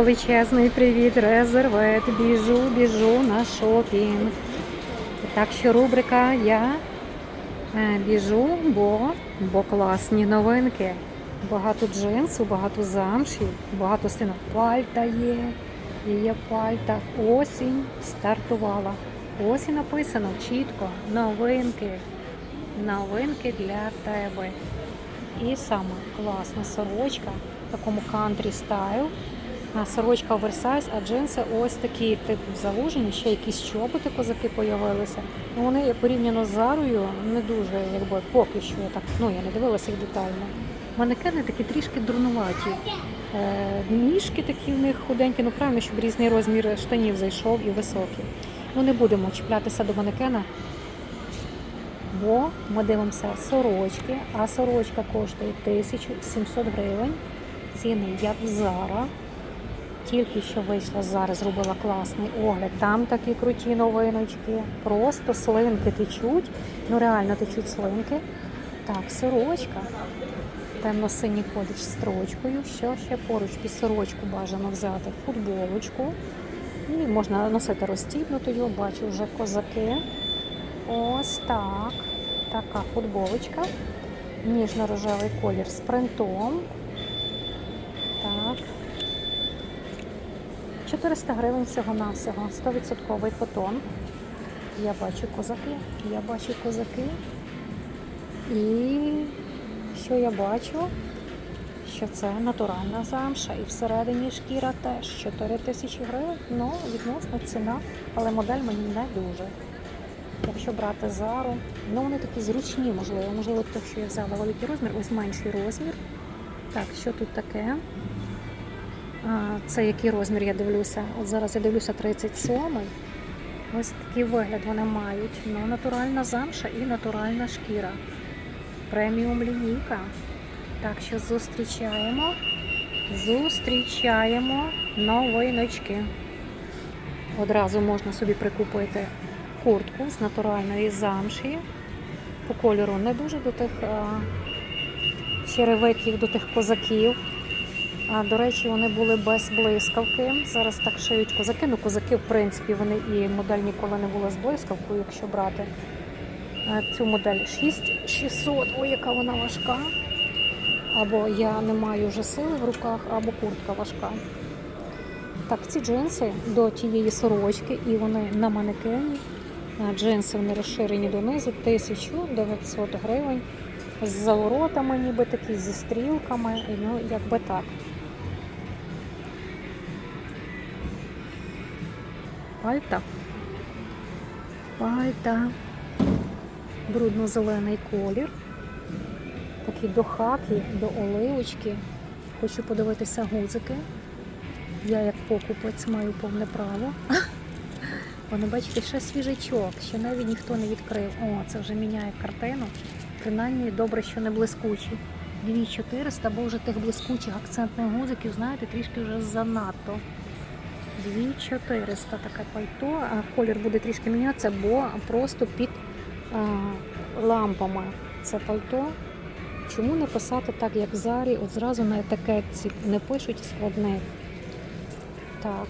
величезний привіт, резервет. Біжу, біжу на шопінг. Так що рубрика Я е, біжу, бо, бо класні новинки. Багато джинсу, багато замші, багато сина пальта є. Є пальта. Осінь стартувала. І написано чітко новинки. Новинки для тебе. І саме класна сорочка в такому кантрі стайл. Сорочка оверсайз, а джинси ось такі, типу, залужені, ще якісь чоботи козаки появилися. Ну, вони порівняно з Зарою не дуже, якби поки що я так, ну я не дивилася їх детально. Манекени такі трішки дурнуваті. Е, ніжки такі в них худенькі, ну правильно, щоб різний розмір штанів зайшов і високі. Ну не будемо чіплятися до манекена, бо ми дивимося сорочки, а сорочка коштує 1700 гривень. Ціни як в Зара. Тільки що вийшла зараз, зробила класний огляд. Там такі круті новиночки. Просто слинки течуть. Ну реально течуть слинки. Так, сорочка. Темно-синій колір з строчкою. Що ще поруч під сорочку бажано взяти футболочку. І можна носити розстібнутою, бачу вже козаки. Ось так. Така футболочка. Ніжно-рожевий колір з принтом. Так. 400 гривень всього-навсього, 100% котон. Я бачу козаки, я бачу козаки. І що я бачу? Що це натуральна замша і всередині шкіра теж 4 тисячі гривень. Ну, відносно ціна, але модель мені не дуже. Якщо брати зару, ну вони такі зручні, можливо. Можливо, тому що я взяла великий розмір, ось менший розмір. Так, що тут таке? Це який розмір я дивлюся? От зараз я дивлюся 37 Ось такий вигляд вони мають. Ну, натуральна замша і натуральна шкіра. Преміум лінійка. Так що зустрічаємо. Зустрічаємо новиночки. Одразу можна собі прикупити куртку з натуральної замші. По кольору не дуже до тих черевиків, до тих козаків. А, до речі, вони були без блискавки. Зараз так шиють козаки. Ну, козаки, в принципі, вони і модель ніколи не була з блискавкою, якщо брати. Цю модель 6600, ой, яка вона важка. Або я не маю вже сили в руках, або куртка важка. Так, ці джинси до тієї сорочки, і вони на манекені. Джинси вони розширені донизу, 1900 гривень. З заворотами, ніби такі, зі стрілками, ну, якби так. Пальта. Пальта. Брудно-зелений колір. Такий до хаки, до оливочки. Хочу подивитися гузики. Я як покупець маю повне право. Вони, бачите, ще свіжачок, ще навіть ніхто не відкрив. О, це вже міняє картину. Принаймні добре, що не блискучі. 2400, бо вже тих блискучих акцентних гузиків, знаєте, трішки вже занадто. 2400 таке пальто, колір буде трішки мінятися, бо просто під а, лампами це пальто. Чому не писати так, як в зарі, от зразу на етикетці не пишуть складних. Так,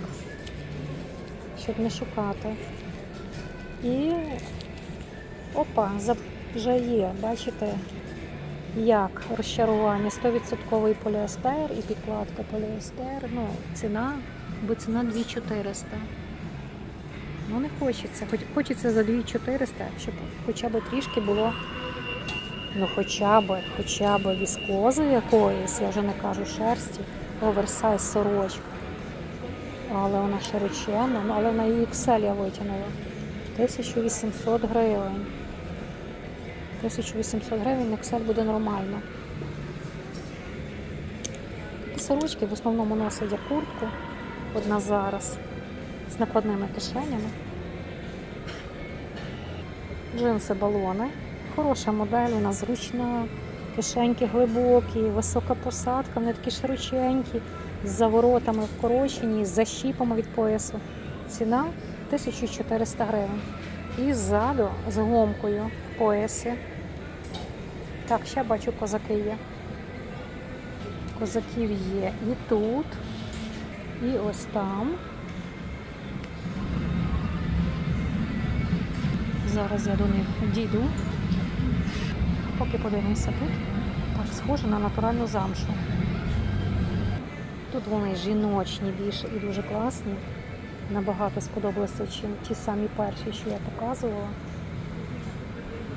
щоб не шукати. І опа, вже є, бачите, як розчарування 100% поліестер і підкладка поліестер. Ну, ціна, бо ціна 2400. Ну не хочеться. Хоч хочеться за 2400, щоб хоча б трішки було, ну хоча б, хоча б віскози якоїсь, я вже не кажу шерсті, оверсайз сорочка. Але вона широченна, ну, але на її XL я витягнула. 1800 гривень. 1800 гривень Excel буде нормально. Такі сорочки в основному носять як куртку. Одна зараз з накладними кишенями. Джинси балони. Хороша модель, вона зручна, кишеньки глибокі, висока посадка, вони такі широченькі, з заворотами вкорочені, з защіпами від поясу. Ціна 1400 гривень. І ззаду з гомкою в поясі. Так, ще бачу, козаки є. Козаків є і тут. І ось там. Зараз я до них дійду. Поки подивимося тут. Так, схоже на натуральну замшу. Тут вони жіночні більше і дуже класні. Набагато сподобалися, чим ті самі перші, що я показувала.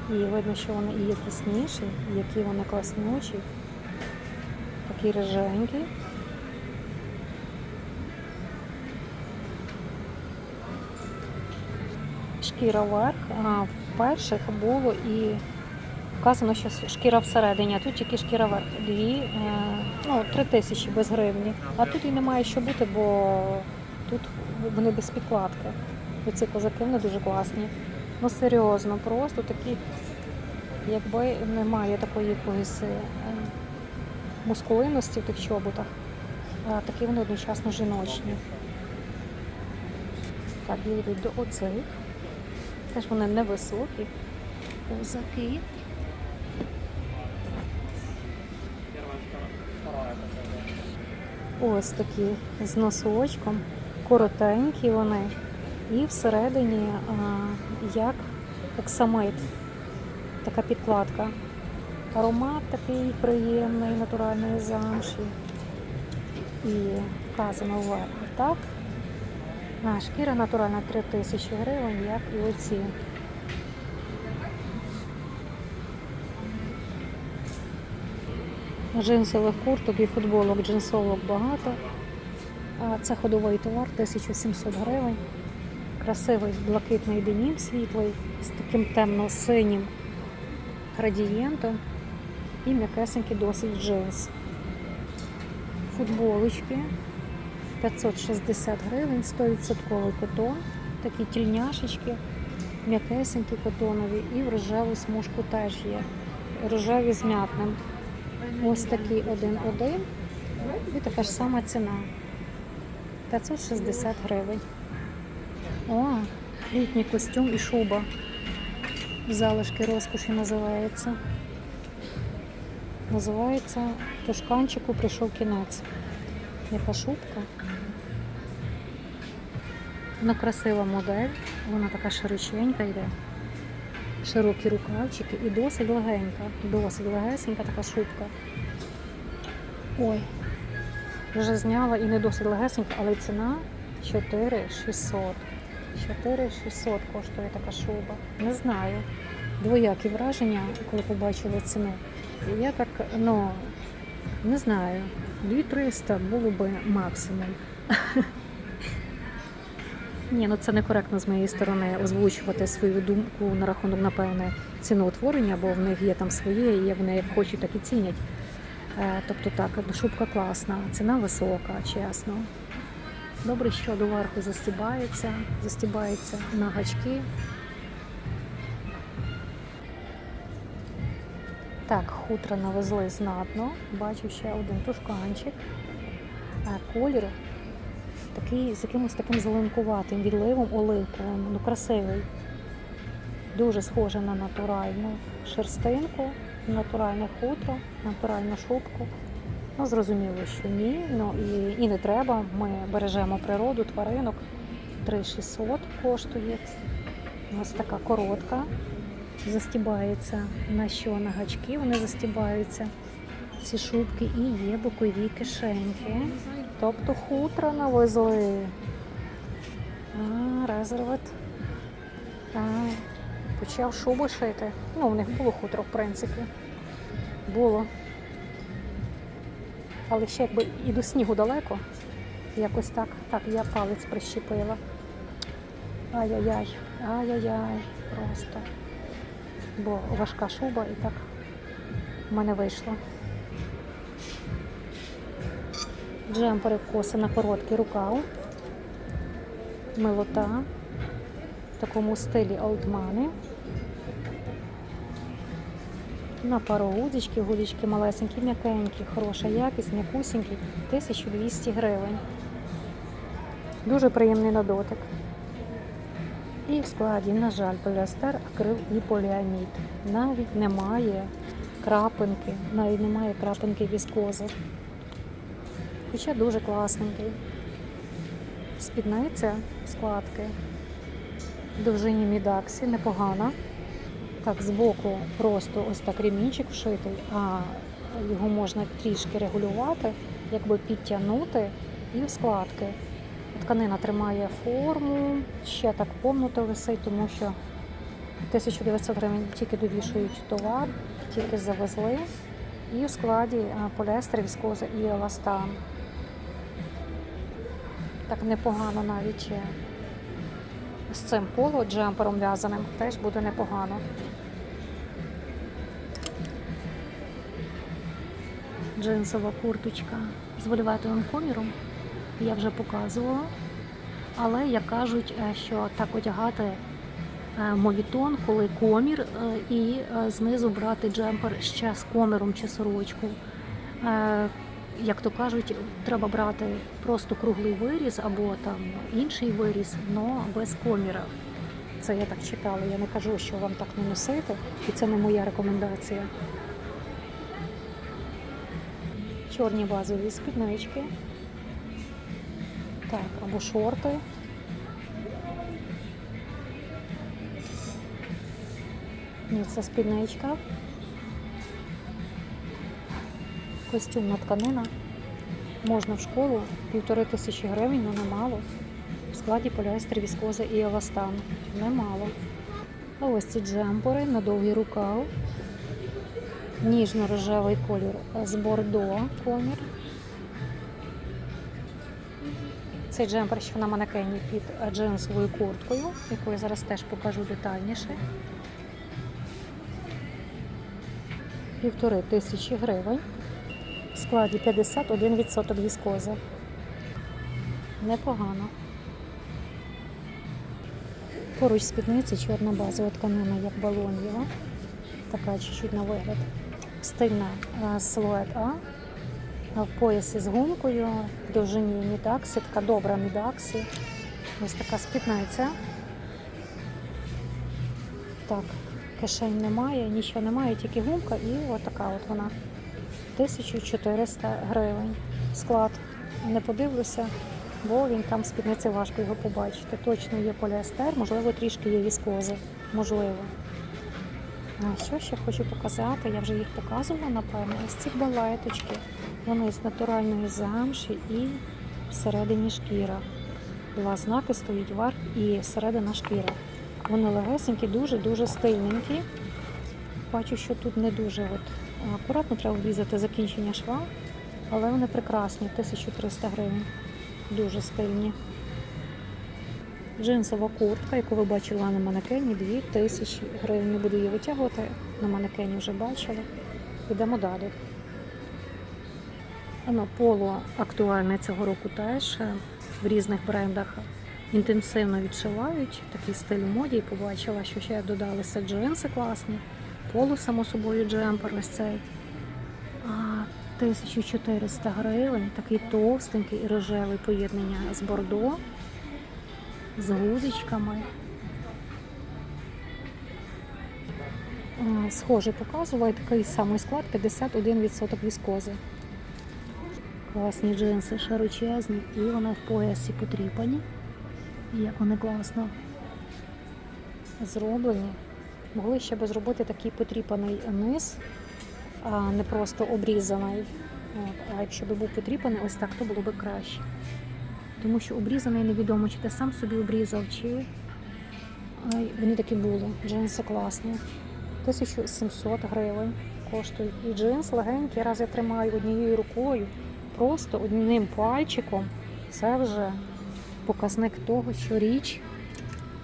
І видно, що вони і якісніші, і які вони класнючі. Такі риженькі. Шкіра вверх, а в перших було і вказано, що шкіра всередині, а тут тільки шкіра вверх. Дві, е, ну, три тисячі без гривні. А тут і немає що бути, бо тут вони без підкладки. Оці козаки вони дуже класні. Ну серйозно, просто такі, якби немає такої якоїсь е, мускулинності в тих чоботах, а такі вони одночасно жіночні. Так, я йду до оцих. Теж вони невисокі. Козаки. Ось такі з носочком, коротенькі вони. І всередині а, як оксамит, така підкладка. Аромат такий приємний, натуральної замші. І вказано вверх. Так. А, шкіра натуральна 3000 гривень, як і оці. Джинсових курток і футболок джинсовок багато. А Це ходовий товар 1700 гривень. Красивий блакитний денім світлий з таким темно-синім градієнтом і м'якесенький досить джинс. Футболочки 560 гривень, 100% котон, такі тільняшечки, м'якесенькі котонові і в рожеву смужку теж є. Рожеві з м'ятним. Ось такий один-один. І така ж сама ціна. 560 гривень. О, літній костюм і шуба. Залишки розкоші називається. Називається Тошканчику прийшов кінець. Яка шубка. Вона красива модель, вона така широченька йде. Широкі рукавчики і досить легенька, досить легесенька така шубка. Ой, вже зняла і не досить легесенька, але ціна 4600. 4600 коштує така шуба. Не знаю. Двоякі враження, коли побачила ціну. Я так, ну, не знаю, 2300 було би максимум. Ні, ну це некоректно з моєї сторони озвучувати свою думку на рахунок, напевне, ціноутворення, бо в них є там своє, і вони як хочуть, так і цінять. Е, Тобто так, шубка класна, ціна висока, чесно. Добре, що доверху застібається, застібається на гачки. Так, хутро навезли знатно. Бачу ще один тушканчик. А колір такий з якимось таким зеленкуватим відливом оливковим. Ну, красивий. Дуже схоже на натуральну шерстинку, натуральне хутро, натуральну шубку. Ну, зрозуміло, що ні. Ну і, і не треба. Ми бережемо природу, тваринок. 3600 коштує. Ось така коротка. Застібається на що? На гачки вони застібаються. Ці шубки і є бокові кишеньки. Тобто хутро навезли. А, резерват. А, почав шуби шити. Ну, в них було хутро, в принципі. Було. Але ще якби і до снігу далеко. Якось так. Так, я палець прищепила. Ай-яй-яй, ай-яй-яй, просто. Бо важка шуба і так в мене вийшло. Джемпери коси на короткий рукав. Милота. В такому стилі олдмани. На пару гудзички, гудзички малесенькі, м'якенькі, хороша якість, м'якусенькі, 1200 гривень. Дуже приємний на дотик. І в складі, на жаль, поліестер, акрил і поліамід. Навіть немає крапинки, навіть немає крапинки віскози. Хоча дуже класненький. спідниця складки. Довжині мідаксі, непогана. Так, збоку просто ось так ремінчик вшитий, а його можна трішки регулювати, якби підтягнути і в складки. Тканина тримає форму, ще так помнуто висить, тому що 1900 гривень тільки довішують товар, тільки завезли. І в складі поліестер, віскоза і еластан. Так непогано навіть е, з цим поло джемпером в'язаним теж буде непогано. Джинсова курточка з вольветовим коміром я вже показувала. Але як кажуть, е, що так одягати е, мовітон, коли комір, і знизу брати джемпер ще з коміром чи сорочку. Як то кажуть, треба брати просто круглий виріз або там інший виріз, але без коміра. Це я так читала. Я не кажу, що вам так не носити, і це не моя рекомендація. Чорні базові спіднички. Так, або шорти. Ні, це спідничка. Костюмна тканина. Можна в школу півтори тисячі гривень, але немало. В складі поліестер, віскоза і еластан. Немало. А ось ці джемпери на довгий рукав. Ніжно-рожевий колір з бордо комір. Цей джемпер, що на манекені під джинсовою курткою, яку я зараз теж покажу детальніше. Півтори тисячі гривень. В складі 51% віскози. Непогано. Поруч спідниці чорна базова тканина, як балонєва. Така чуть-чуть на вигляд. Стильна е, силует А. В поясі з гумкою, в довжині мідаксі, така добра мідаксі. Ось така спідниця. Так, кишень немає, нічого немає, тільки гумка і отака от вона. 1400 гривень. Склад не подивлюся, бо він там спідниці важко його побачити. Точно є поліестер, можливо, трішки є віскози. Можливо. А що ще хочу показати? Я вже їх показувала, напевно. Ось ці балеточки. Вони з натуральної замші і всередині шкіра. Два знаки стоїть верх і середина шкіра. Вони легесенькі, дуже-дуже стильненькі. Бачу, що тут не дуже от акуратно треба врізати закінчення шва, але вони прекрасні, 1300 гривень. Дуже стильні. Джинсова куртка, яку ви бачили на манекені, 2000 гривень. Не буду її витягувати, на манекені вже бачили. Йдемо далі. Воно поло актуальне цього року теж в різних брендах інтенсивно відшивають. Такий стиль в моді побачила, що ще додалися джинси класні. Поло, само собою, джемпер ось цей. А 1400 гривень, такий товстенький і рожевий поєднання з бордо, з гузичками. Схоже показувала такий самий склад 51% віскози. Класні джинси, широчезні, і вони в поясі потріпані. Як вони класно зроблені. Могли ще би зробити такий потріпаний низ, а не просто обрізаний. А якщо б був потріпаний ось так, то було б краще. Тому що обрізаний невідомо, чи ти сам собі обрізав, чи Ай, вони такі були. Джинси класні. 1700 гривень коштують. І джинс легенький, раз я тримаю однією рукою, просто одним пальчиком. Це вже показник того, що річ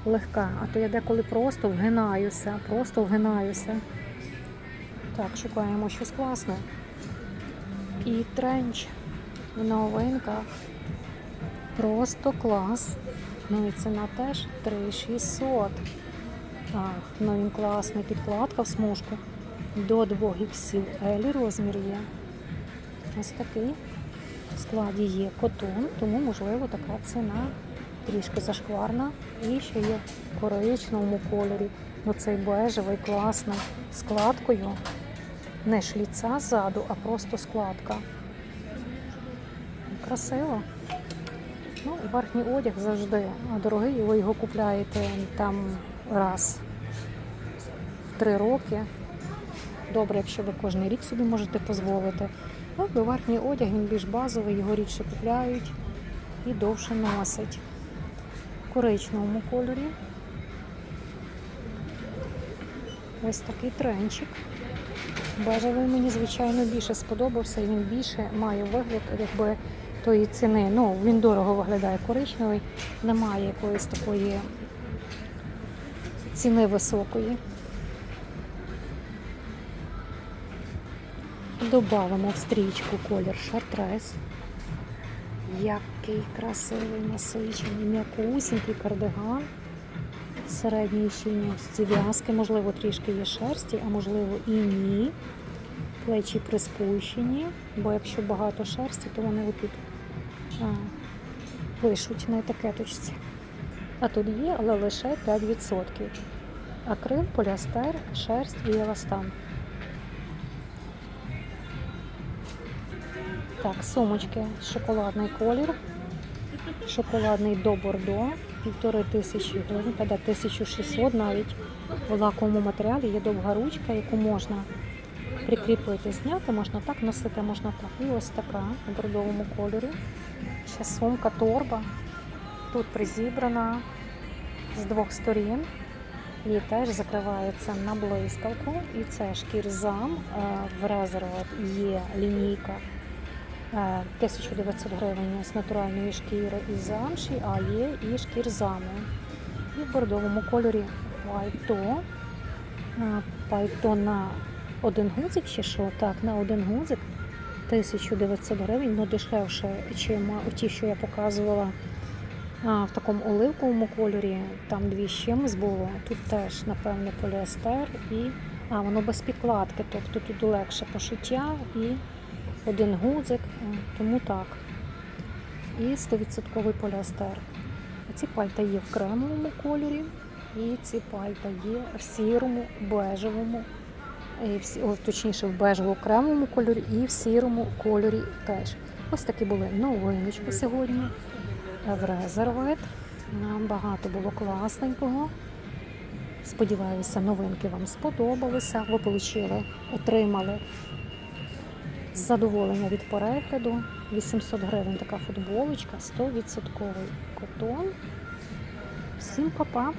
легка. А то я деколи просто вгинаюся, просто вгинаюся. Так, шукаємо щось класне. І тренч в новинках. Просто клас. Ну і ціна теж 3600. Так, ну він класний. Підкладка в смужку. До 2 XL розмір є. Ось такий. В складі є котон, тому, можливо, така ціна трішки зашкварна. І ще є в коричневому кольорі. Ну цей бежевий класний складкою. Не шліця ззаду, а просто складка. Красиво. Ну, верхній одяг завжди дорогий, ви його купляєте там раз в три роки. Добре, якщо ви кожен рік собі можете дозволити. Ну, верхній одяг він більш базовий, його рідше купляють і довше носять. Коричневому кольорі. Ось такий тренчик. Бежевий мені, звичайно, більше сподобався, він більше має вигляд, якби тої ціни. Ну, він дорого виглядає коричневий, немає якоїсь такої ціни високої. Добавимо в стрічку колір шартрес. Який красивий насичений, м'якусінький кардиган середньої щільності в'язки, можливо, трішки є шерсті, а можливо і ні. Плечі приспущені, бо якщо багато шерсті, то вони отут пишуть на етикеточці. А тут є, але лише 5%. Акрил, поліастер, шерсть і еластан. Так, сумочки, шоколадний колір, шоколадний до бордо, півтори тисячі гривень, та да, 1600 навіть в лаковому матеріалі є довга ручка, яку можна прикріпити, зняти, можна так носити, можна так. І ось така у бордовому кольорі. Ще сумка, торба. Тут призібрана з двох сторін. І теж закривається на блискавку. І це шкірзам. Е, В резерват є лінійка 1900 гривень з натуральної шкіри і замші, а є і шкірзами. І в бордовому кольорі пальто. Е, Пальто на один гудзик чи що? Так, на один гудзик 1900 гривень, ну дешевше, чим ті, що я показувала а, в такому оливковому кольорі. Там дві з було. Тут теж, напевне, поліестер і а, воно без підкладки, тобто тут легше пошиття і один гудзик, е, тому так. І 100% поліестер. Ці пальта є в кремовому кольорі, і ці пальта є в сірому, бежевому, і в, о, точніше в бежево-кремовому кольорі і в сірому кольорі теж. Ось такі були новиночки сьогодні в резервет. Нам багато було класненького. Сподіваюся, новинки вам сподобалися. Ви отримали задоволення від перегляду. 800 гривень така футболочка, 100% котон. Всім па-па!